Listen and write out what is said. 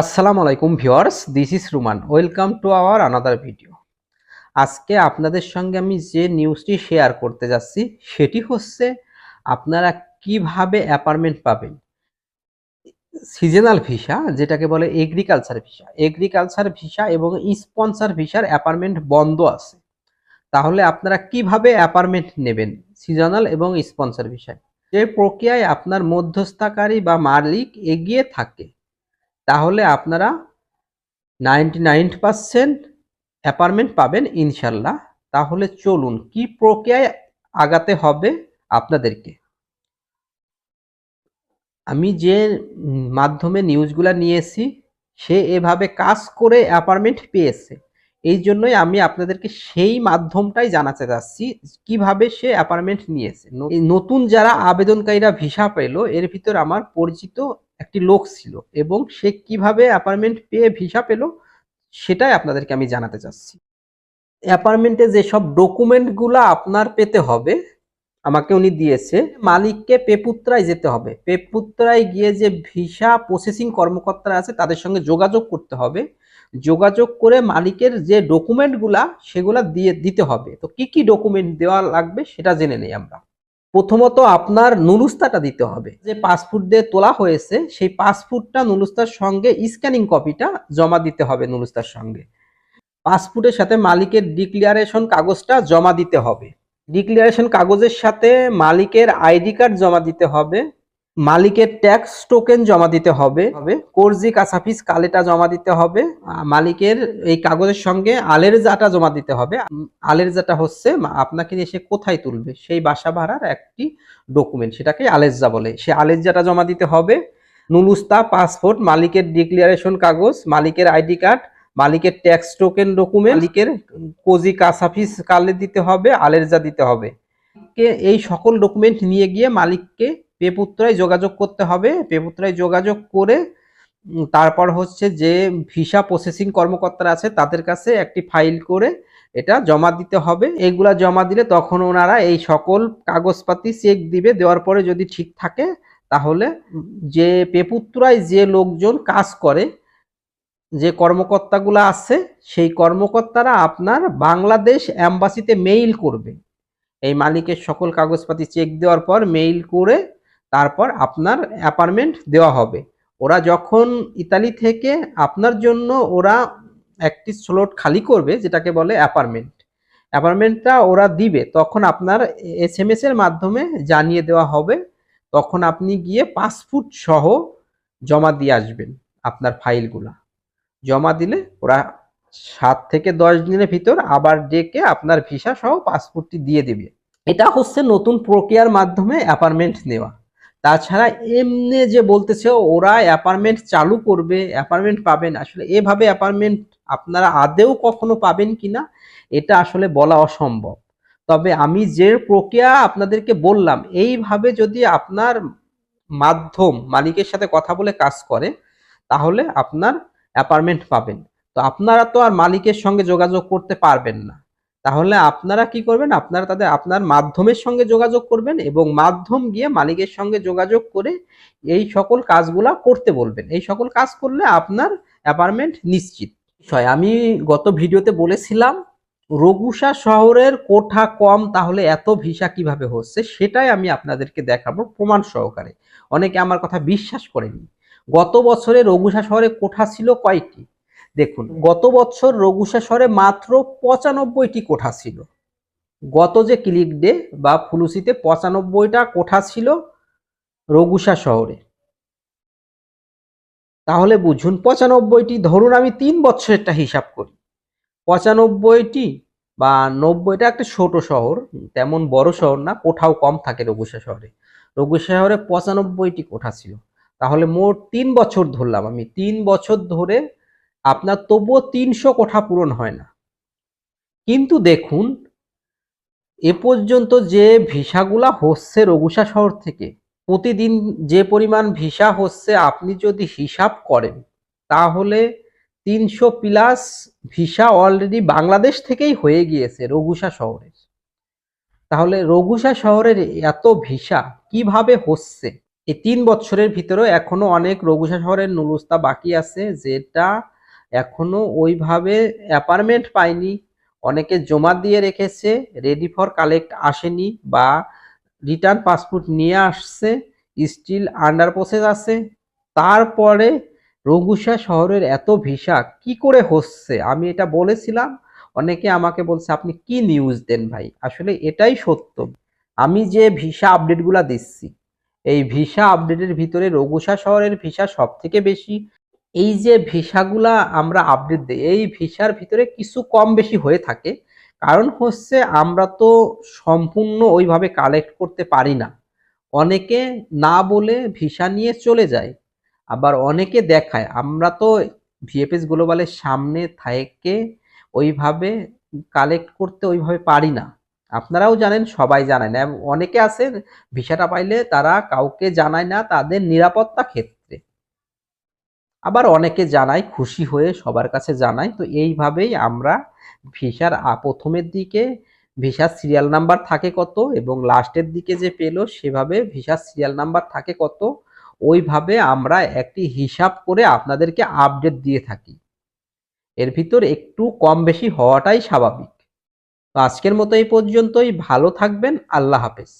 আসসালামু আলাইকুম viewers this is Ruman welcome to our another video আজকে আপনাদের সঙ্গে আমি যে নিউজটি শেয়ার করতে যাচ্ছি, সেটি হচ্ছে আপনারা কীভাবে অ্যাপার্টমেন্ট পাবেন? সিজনাল ভিসা যেটাকে বলে এগ্রিকালচার ভিসা এগ্রিকালচার ভিসা এবং স্পন্সর ভিসার অ্যাপার্টমেন্ট বন্ধ আছে। তাহলে আপনারা কীভাবে অ্যাপার্টমেন্ট নেবেন? সিজনাল এবং স্পন্সর ভিসায় যে প্রক্রিয়ায় আপনার মধ্যস্থাকারী বা মালিক এগিয়ে থাকে তাহলে আপনারা নাইনটি নাইন পার্সেন্ট অ্যাপার্টমেন্ট পাবেন ইনশাল্লাহ। তাহলে চলুন, কি প্রক্রিয়ায় আগাতে হবে আপনাদেরকে? আমি যে মাধ্যমে নিউজগুলা নিয়েছি, সে এভাবে কাজ করে অ্যাপার্টমেন্ট পেয়েছে। এই জন্যই আমি আপনাদেরকে সেই মাধ্যমটাই জানাতে চাচ্ছি কীভাবে সে অ্যাপার্টমেন্ট নিয়েছে। নতুন যারা আবেদনকারীরা ভিসা পেল, এর ভিতর আমার পরিচিত একটি লোক ছিল এবং সে কীভাবে অ্যাপার্টমেন্ট পেয়ে ভিসা পেল, সেটাই আপনাদেরকে আমি জানাতে চাচ্ছি। অ্যাপার্টমেন্টে যেসব ডকুমেন্টগুলো আপনার পেতে হবে, আমাকে উনি দিয়েছে, মালিককে পেপুত্রায় যেতে হবে। পেপুত্রায় গিয়ে যে ভিসা প্রসেসিং কর্মকর্তারা আছে, তাদের সঙ্গে যোগাযোগ করতে হবে। যোগাযোগ করে মালিকের যে ডকুমেন্টগুলা, সেগুলা দিয়ে দিতে হবে। তো কি কি ডকুমেন্ট দেওয়া লাগবে, সেটা জেনে নেই আমরা। প্রথমত আপনার নুলুস্তাটা দিতে হবে। যে পাসপোর্ট দিয়ে তোলা হয়েছে, সেই পাসপোর্টটা নুলুস্তার সঙ্গে স্ক্যানিং কপিটা জমা দিতে হবে নুলুস্তার সঙ্গে। পাসপোর্টের সাথে মালিকের ডিক্লিয়ারেশন কাগজটা জমা দিতে হবে। ডিক্লিয়ারেশন কাগজের সাথে মালিকের আইডি কার্ড জমা দিতে হবে। মালিকের ট্যাক্স টোকেন জমা দিতে হবে। কোর্জি কাসাফিস কালেটা জমা দিতে হবে। মালিকের এই কাগজের সঙ্গে আলের জাটা জমা দিতে হবে। আলের জাটা হচ্ছে আপনাকে এসে কোথায় তুলবে? সেই বাসা ভাড়ার একটি ডকুমেন্ট সেটাকে আলেজা বলে। সে আলেজাটা জমা দিতে হবে। নুলুস্তা পাসপোর্ট মালিকের ডিক্লিয়ারেশন কাগজ, মালিকের আইডি কার্ড মালিকের ট্যাক্স টোকেন ডকুমেন্ট মালিকের কোজি কাসাফিস কালে দিতে হবে, আলেরজা দিতে হবে। এই সকল ডকুমেন্ট নিয়ে গিয়ে মালিককে পেপুত্রায় যোগাযোগ করতে হবে। পেপুত্রায় যোগাযোগ করে তারপর হচ্ছে যে ভিসা প্রসেসিং কর্মকর্তারা আছে, তাদের কাছে একটি ফাইল করে এটা জমা দিতে হবে। এগুলা জমা দিলে তখন ওনারা এই সকল কাগজপাতি চেক দিবে, দেওয়ার পরে যদি ঠিক থাকে, তাহলে যে পেপুত্রায় যে লোকজন কাজ করে, যে কর্মকর্তাগুলো আছে, সেই কর্মকর্তারা আপনার বাংলাদেশ অ্যাম্বাসিতে মেইল করবে। এই মালিকের সকল কাগজপাতি চেক দেওয়ার পর মেইল করে তারপর আপনার অ্যাপার্টমেন্ট দেওয়া হবে। ওরা যখন ইতালি থেকে আপনার জন্য ওরা একটি স্লট খালি করবে, যেটাকে বলে অ্যাপার্টমেন্ট। অ্যাপার্টমেন্টটা ওরা দিবে, তখন আপনার এস এম এর মাধ্যমে জানিয়ে দেওয়া হবে। তখন আপনি গিয়ে পাসপোর্ট সহ জমা দিয়ে আসবেন আপনার ফাইলগুলা। জমা দিলে ওরা সাত থেকে দশ দিনের ভিতর আবার ডেকে আপনার ভিসা সহ পাসপোর্টটি দিয়ে দেবে। এটা হচ্ছে নতুন প্রক্রিয়ার মাধ্যমে অ্যাপার্টমেন্ট নেওয়া। তাছাড়া এমনি যে বলতেছে, ওরা অ্যাপার্টমেন্ট চালু করবে অ্যাপার্টমেন্ট পাবেন আসলে এভাবে অ্যাপার্টমেন্ট আপনারা আদেও কখনো পাবেন কিনা এটা আসলে বলা অসম্ভব। তবে আমি যে প্রক্রিয়া আপনাদেরকে বললাম, এইভাবে যদি আপনার মাধ্যম মালিকের সাথে কথা বলে কাজ করে, তাহলে আপনার অ্যাপার্টমেন্ট পাবেন। তো আপনারা তো আর মালিকের সঙ্গে যোগাযোগ করতে পারবেন না। তাহলে আপনারা কি করবেন? আপনারা তাদের, আপনার মাধ্যমের সঙ্গে যোগাযোগ করবেন এবং মাধ্যম গিয়ে মালিকের সঙ্গে যোগাযোগ করে এই সকল কাজগুলা করতে বলবেন। এই সকল কাজ করলে আপনার অ্যাপার্টমেন্ট নিশ্চিত। বিষয়, আমি গত ভিডিওতে বলেছিলাম, রঘুসা শহরের কোঠা কম, তাহলে এত ভিসা কীভাবে হচ্ছে? সেটাই আমি আপনাদেরকে দেখাবো প্রমাণ সহকারে। অনেকে আমার কথা বিশ্বাস করেনি। গত বছরে রঘুসা শহরে কোঠা ছিল কয়টি? দেখুন, গত বছর রঘুসা শহরে মাত্র পঁচানব্বইটি কোঠা ছিল। গত যে ক্লিক ডে বা ফুলুসিতে পঁচানব্বইটা কোঠা ছিল রঘুসা শহরে তাহলে বুঝুন, পঁচানব্বইটি ধরুন আমি তিন বছরেরটা হিসাব করি। পঁচানব্বইটি বা নব্বইটা একটা ছোট শহর, তেমন বড় শহর না, কোঠাও কম থাকে রঘুসা শহরে রঘুসা শহরে পঁচানব্বইটি কোঠা ছিল। তাহলে মোট তিন বছর ধরলাম আমি, তিন বছর ধরে আপনার তবুও তিনশো কোঠা পূরণ হয় না। কিন্তু দেখুন, এ পর্যন্ত যে ভিসাগুলা হচ্ছে রঘুসা শহর থেকে, প্রতিদিন যে পরিমাণ ভিসা হচ্ছে, আপনি যদি হিসাব করেন, তাহলে তিনশো প্লাস ভিসা অলরেডি বাংলাদেশ থেকেই হয়ে গিয়েছে রঘুসা শহরের তাহলে রঘুসা শহরের এত ভিসা কীভাবে হচ্ছে? এই তিন বছরের ভিতরেও এখনও অনেক রঘুষা শহরের নুলুস্তা বাকি আছে, যেটা এখনও ওইভাবে অ্যাপার্টমেন্ট পায়নি অনেকে জমা দিয়ে রেখেছে রেডি ফর কালেক্ট আসেনি বা রিটার্ন পাসপোর্ট নিয়ে আসছে স্টিল আন্ডার প্রসেস আছে। তারপরে রঘুসা শহরের এত ভিসা, কি করে হচ্ছে? আমি এটা বলেছিলাম, অনেকে আমাকে বলছে, আপনি কি নিউজ দেন ভাই? আসলে এটাই সত্য। আমি যে ভিসা আপডেটগুলো দিচ্ছি, এই ভিসা আপডেটের ভিতরে রঘুসা শহরের ভিসা সব থেকে বেশি। এই যে ভিসাগুলা আমরা আপডেট দিই, এই ভিসার ভিতরে কিছু কম বেশি হয়ে থাকে। কারণ হচ্ছে আমরা তো সম্পূর্ণ ওইভাবে কালেক্ট করতে পারি না। অনেকে না বলে ভিসা নিয়ে চলে যায়, আবার অনেকে দেখায়। আমরা তো ভিএফএস গ্লোবালের সামনে থেকে ওইভাবে কালেক্ট করতে ওইভাবে পারি না। আপনারাও জানেন, সবাই জানেন। এবং অনেকে আছে ভিসাটা পাইলে তারা কাউকে জানায় না, তাদের নিরাপত্তা ক্ষেত্রে। আবার অনেকে জানায় খুশি হয়ে সবার কাছে জানায়। তো এইভাবেই আমরা ভিসার প্রথমের দিকে ভিসার সিরিয়াল নাম্বার থাকে কত এবং লাস্টের দিকে যে পেল সেভাবে ভিসার সিরিয়াল নাম্বার থাকে কত। ওইভাবে আমরা একটি হিসাব করে আপনাদেরকে আপডেট দিয়ে থাকি। এর ভিতর একটু কম বেশি হওয়াটাই স্বাভাবিক। তো আজকের মতো এই পর্যন্তই। ভালো থাকবেন। আল্লাহ হাফেজ।